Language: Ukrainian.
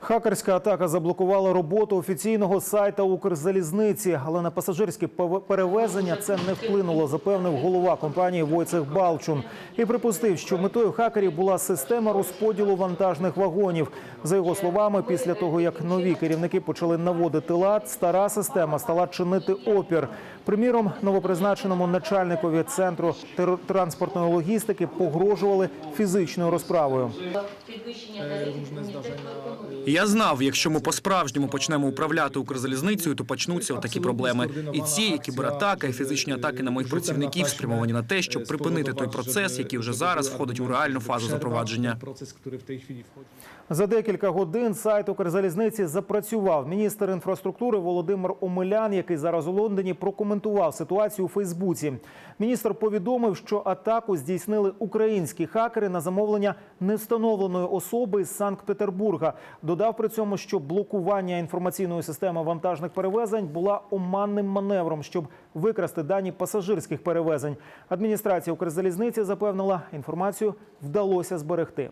Хакерська атака заблокувала роботу офіційного сайта Укрзалізниці, але на пасажирські перевезення це не вплинуло, запевнив голова компанії Войцех Балчун і припустив, що метою хакерів була система розподілу вантажних вагонів. За його словами, після того як нові керівники почали наводити лад, стара система стала чинити опір. Приміром, новопризначеному начальникові центру транспортної логістики погрожували фізичною розправою. підвищення Я знав, якщо ми по-справжньому почнемо управляти Укрзалізницею, то почнуться отакі проблеми. І ці і кібератака, і фізичні атаки на моїх працівників спрямовані на те, щоб припинити той процес, який вже зараз входить у реальну фазу запровадження. За декілька годин сайт Укрзалізниці запрацював. Міністр інфраструктури Володимир Омелян, який зараз у Лондоні, прокоментував ситуацію у Фейсбуці. Міністр повідомив, що атаку здійснили українські хакери на замовлення невстановленої особи з Санкт-Петербурга. Додав при цьому, що блокування інформаційної системи вантажних перевезень була оманним маневром, щоб викрасти дані пасажирських перевезень. Адміністрація Укрзалізниці запевнила, інформацію вдалося зберегти.